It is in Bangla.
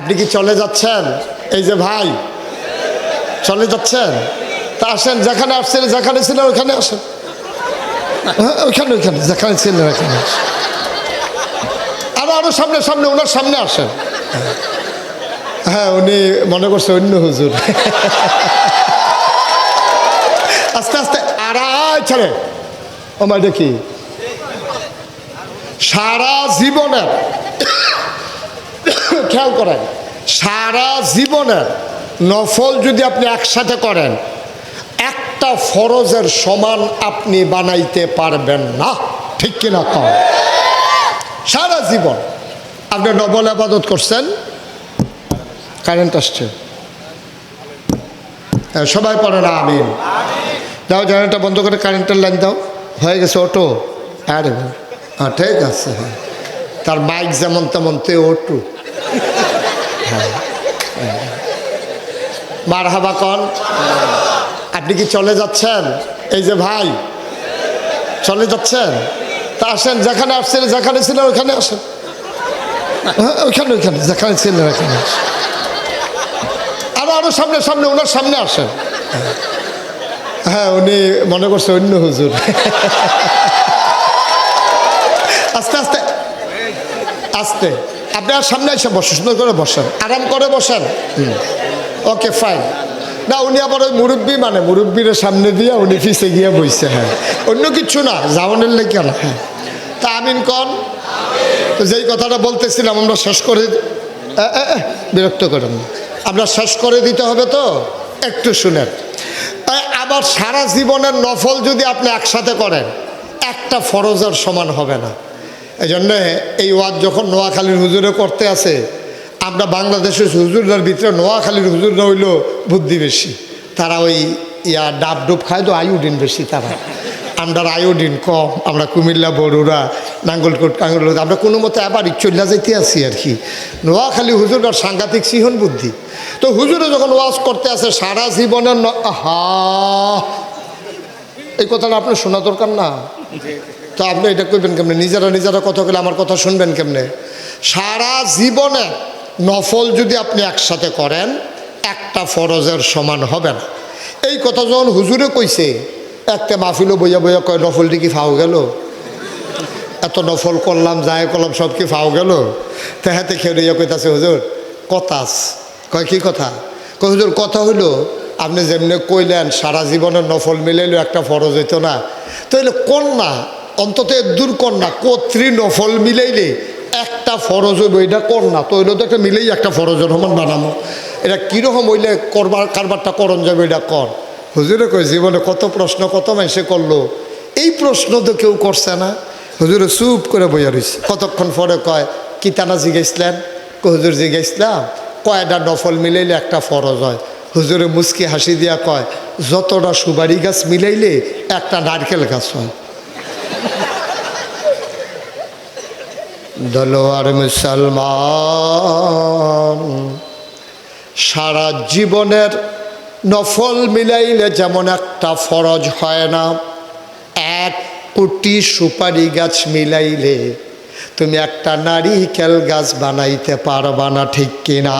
আপনি কি চলে যাচ্ছেন? এই যে ভাই চলে যাচ্ছেন? তা আসেন যেখানে আসছেন যেখানে ছিলেন ওখানে আসেন। হ্যাঁ, ওইখানে ওইখানে যেখানে ছিলেন আসেন। আরও আরও সামনে সামনে ওনার সামনে আসেন। হ্যাঁ উনি মনে করছে অন্য হুজুর। আস্তে আস্তে আড়াই ছাড়ে ও দেখি সারা জীবনের খেয়াল করেন সারা জীবনের নফল যদি আপনি একসাথে করেন একটা ফরজের সমান আপনি বানাইতে পারবেন না। ঠিক কিনা? কম সারা জীবন। আপনি নবল আবাদত করছেন? কারেন্ট আসছে। হ্যাঁ, সবাই পড়ে না আমিন। দাও জানাটা বন্ধ করে কারেন্টের লাইন দাও। হয়ে গেছে অটো। আরে হ্যাঁ ঠিক আছে হ্যাঁ। তার বাইক যেমন তেমন তে অটো। মার হাবা কন। আপনি কি চলে যাচ্ছেন? এই যে ভাই চলে যাচ্ছেন? তা আসেন যেখানে আসছেন যেখানে ছিলেন ওখানে আসেন। হ্যাঁ, ওইখানে ওইখানে যেখানে ছিলেন ওখানে আরও আরও সামনে সামনে ওনার সামনে আসেন। হ্যাঁ উনি মনে করছে অন্য হুজুর। আস্তে আস্তে আস্তে। আপনি আর সামনে এসে বসেন, সুন্দর করে বসেন। আরাম করে বসেন। ওকে ফাইন না, উনি আবার ওই মুরব্বী মানে মুরব্বীর সামনে দিয়ে উনি ফিসে গিয়ে বইছে হ্যাঁ। অন্য কিছু না জাওয়ানের লেগে না হ্যাঁ। তা আমিন কন? তো যেই কথাটা বলতেছিলাম, আমরা শেষ করে বিরক্ত করেন। আমরা শেষ করে দিতে হবে তো? একটু শুনেন। আবার সারা জীবনের নফল যদি আপনি একসাথে করেন, একটা ফরজের সমান হবে না। এই জন্যে এই ওয়াজ যখন নোয়াখালীর হুজুরে করতে আছে আমরা বাংলাদেশের হুজুরদের ভিতরে নোয়াখালীর হুজুররা হইল বুদ্ধি বেশি। তারা ওই ইয়া ডাব ডুব খায় তো আয়োডিন বেশি তারা। আন্ডার আয়োডিন কম, আমরা কুমিল্লা বড়ুরা নাঙ্গলকোট কাঙ্গল আমরা কোনো মতো আবার চল্লা যাইতে আছি আর কি। নোয়াখালী হুজুরটার সাংঘাতিক সিহন বুদ্ধি। তো হুজুরে যখন ওয়াজ করতে আসে, সারা জীবনের হা এই কথাটা আপনার শোনা দরকার না? তো আপনি এটা করবেন কেমনে? নিজেরা নিজেরা কথা বলে আমার কথা শুনবেন কেমনে? সারা জীবনে নফল যদি আপনি একসাথে করেন, একটা ফরজের সমান হবে না। এই কথা যখন হুজুরে কইছে, একটা মাহফিলও বইয়া বইয়া কয়, নফলটি কি ফাও গেল? এত নফল করলাম, যাই করলাম, সব কি ফাও গেল? তেহাতে খেয়ে রইয়া কইতাছে হুজুর কথাস কয়, কি কথা? কয়, হুজুর, কথা হইল, আপনি যেমনি কইলেন, সারা জীবনের নফল মিলাইলেও একটা ফরজ হইতো না। তাইলে কন্যা অন্তত দূর কন্যা কত্রি নফল মিলাইলে একটা ফরজ হইব, এটা কন্যা। তো হইল তো একটা মিলেই একটা ফরজের সমান বানানো এটা কীরকম হইলে করবার কারবারটা করণ যাবে এটা কর। হুজুরে কই জীবনে কত প্রশ্ন, কত মাসে করল? এই প্রশ্ন তো কেউ করছে না। হুজুরে চুপ করে বইয়া রয়েছে কতক্ষণ পরে কয়, কিতানা কো হুজুর জিগাইছিলাম কয়টা নফল মিলাইলে একটা ফরজ হয়? হুজুরে মুসকি হাসি দিয়া কয়, যতটা সুবারি গাছ মিলাইলে একটা নারকেল গাছ হয়। দলোয়ার মুসলমান, সারা জীবনের নফল মিলাইলে যেমন একটা ফরজ হয় না, এক কোটি সুপারি গাছ মিলাইলে তুমি একটা নারিকেল গাছ বানাইতে পারবা না, ঠিক কিনা?